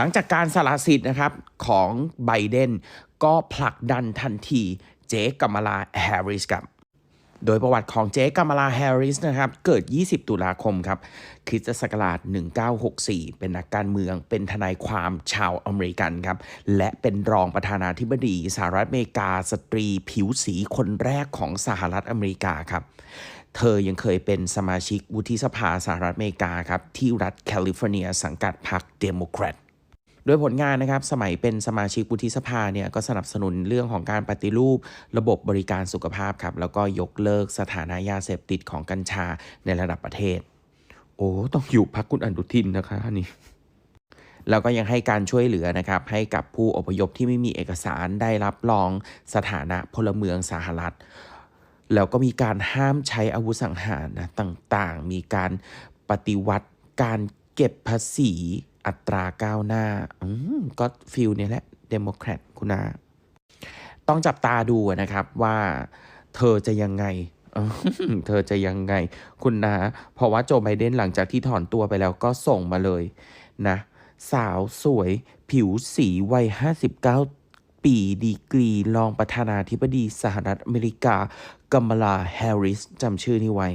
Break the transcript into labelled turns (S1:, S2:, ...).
S1: หลังจากการสละสิทธิ์นะครับของไบเดนก็ผลักดันทันทีเจ๊กัมาลาแฮร์ริสครับโดยประวัติของเจ๊กัมาลาแฮร์ริสนะครับเกิด 20 ตุลาคมครับคริสตศักราช 1964 เป็นนักการเมือง เป็นทนายความชาวอเมริกันครับ และเป็นรองประธานาธิบดีสหรัฐอเมริกา สตรีผิวสีคนแรกของสหรัฐอเมริกาครับ เธอยังเคยเป็นสมาชิกวุฒิสภาสหรัฐอเมริกาครับที่รัฐแคลิฟอร์เนียสังกัดพรรคเดโมแครต ดยผลงานนะครับสมัยเป็นสมาชิกวุฒิสภาเนี่ยก็สนับสนุนเรื่องของการปฏิรูประบบบริการสุขภาพครับแล้วก็ยกเลิกสถานะยาเสพติดของกัญชาในระดับประเทศ โอ้ต้องอยู่พักคุณอนุทินนะคะอันนี่แล้วก็ยังให้การช่วยเหลือนะครับให้กับผู้อพยพที่ไม่มีเอกสารได้รับรองสถานะพลเมืองสหรัฐ แล้วก็มีการห้ามใช้อาวุธสังหารนะต่างๆ มีการปฏิวัติการเก็บภาษี อัตราก้าวหน้าก็ฟิลเนี่ยแหละเดโมแครตคุณนาต้องจับตาดูนะครับว่าเธอจะยังไงเธอจะยังไง คุณนาเพราะว่าโจไบเดนหลังจากที่ถอนตัวไปแล้วก็ส่งมาเลยนะ สาวสวยผิวสีวัย 59 ปีดีกรี รองประธานาธิบดีสหรัฐอเมริกากัมลาแฮร์ริสจำชื่อนี้ไว้